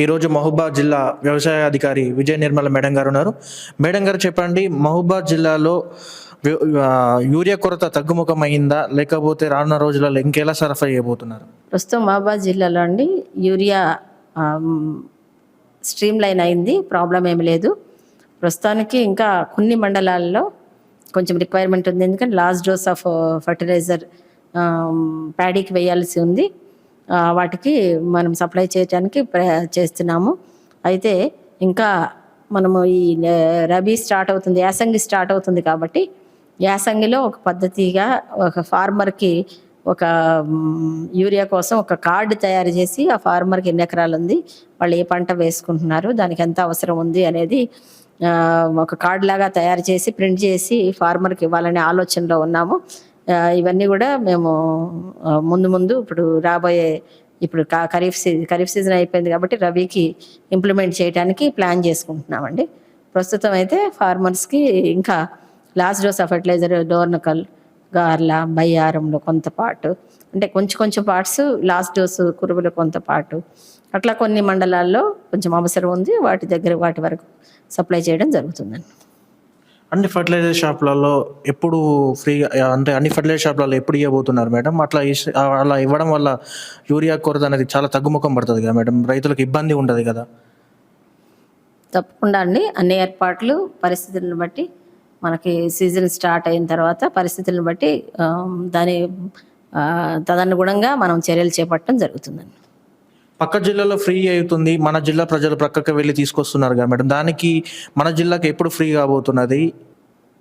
ఈరోజు మహబూబాద్ జిల్లా వ్యవసాయ అధికారి విజయ నిర్మల మేడం గారు ఉన్నారు. మేడం గారు చెప్పండి మహబూబాద్ జిల్లాలో యూరియా కొరత తగ్గుముఖమైందా? లేకపోతే రానున్న రోజులలో ఇంకెలా సరఫరా చేయబోతున్నారు? ప్రస్తుతం మహబాద్ జిల్లాలో అండి యూరియా స్ట్రీమ్ లైన్ అయింది ప్రాబ్లం ఏమి లేదు. ప్రస్తుతానికి ఇంకా కొన్ని మండలాల్లో కొంచెం రిక్వైర్మెంట్ ఉంది ఎందుకంటే లాస్ట్ డోస్ ఆఫ్ ఫర్టిలైజర్ ప్యాడీకి వేయాల్సి ఉంది. వాటికి మనం సప్లై చేయడానికి చేస్తున్నాము. అయితే ఇంకా మనము ఈ రబీ స్టార్ట్ అవుతుంది యాసంగి స్టార్ట్ అవుతుంది కాబట్టి యాసంగిలో ఒక పద్ధతిగా ఒక ఫార్మర్కి ఒక యూరియా కోసం ఒక కార్డు తయారు చేసి ఆ ఫార్మర్కి ఎన్ని ఎకరాలు ఉంది వాళ్ళు ఏ పంట వేసుకుంటున్నారు దానికి ఎంత అవసరం ఉంది అనేది ఒక కార్డు లాగా తయారు చేసి ప్రింట్ చేసి ఫార్మర్కి ఇవ్వాలనే ఆలోచనలో ఉన్నాము. ఇవన్నీ కూడా మేము ముందు ముందు ఇప్పుడు రాబోయే ఇప్పుడు కా- ఖరీఫ్ సీజన్ ఖరీఫ్ సీజన్ అయిపోయింది కాబట్టి రబీకి ఇంప్లిమెంట్ చేయడానికి ప్లాన్ చేసుకుంటున్నామండి. ప్రస్తుతం అయితే ఫార్మర్స్కి ఇంకా last dose of fertiliser Dornakal Garla బయ్యారంలో కొంత పాటు అంటే కొంచెం కొంచెం పార్ట్స్ లాస్ట్ డోసు కురువులు కొంత పాటు అట్లా కొన్ని మండలాల్లో కొంచెం అవసరం ఉంది వాటి దగ్గర వాటి వరకు సప్లై చేయడం జరుగుతుందండి. అన్ని ఫర్టిలైజర్ షాప్లలో ఎప్పుడు ఫ్రీగా అంటే అన్ని ఫర్టిలైజర్ షాప్లలో ఎప్పుడు ఇవ్వబోతున్నారు మేడం? అట్లా ఇస్- అలా ఇవ్వడం వల్ల యూరియా కొరత అనేది చాలా తగ్గుముఖం పడుతుంది కదా మేడం? రైతులకు ఇబ్బంది ఉండదు కదా? తప్పకుండా అండి. అన్ని ఏర్పాట్లు పరిస్థితులను బట్టి మనకి సీజన్ స్టార్ట్ అయిన తర్వాత పరిస్థితులను బట్టి దాని తదనుగుణంగా మనం చర్యలు చేపట్టడం జరుగుతుందండి. పక్క జిల్లాలో ఫ్రీ అవుతుంది మన జిల్లా ప్రజలు ప్రక్కకి వెళ్ళి తీసుకొస్తున్నారు కదా మేడం. దానికి మన జిల్లాకి ఎప్పుడు ఫ్రీ కాబోతున్నది?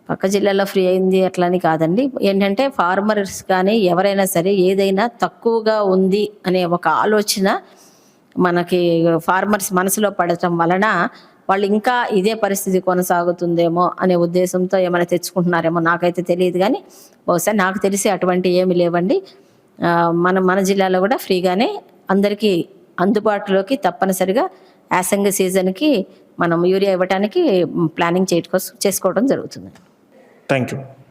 పక్క జిల్లాలో ఫ్రీ అయింది అట్లా అని కాదండి. ఏంటంటే ఫార్మర్స్ కానీ ఎవరైనా సరే ఏదైనా తక్కువగా ఉంది అనే ఒక ఆలోచన మనకి ఫార్మర్స్ మనసులో పడటం వలన వాళ్ళు ఇంకా ఇదే పరిస్థితి కొనసాగుతుందేమో అనే ఉద్దేశంతో ఏమైనా తెచ్చుకుంటున్నారేమో నాకైతే తెలియదు కానీ బహుశా నాకు తెలిసి అటువంటి ఏమి లేవండి. మన మన జిల్లాలో కూడా ఫ్రీగానే అందరికీ అందుబాటులోకి తప్పనిసరిగా యాసంగి సీజన్కి మనం యూరియా ఇవ్వడానికి ప్లానింగ్ చేయటం చేసుకోవడం జరుగుతుంది. Thank you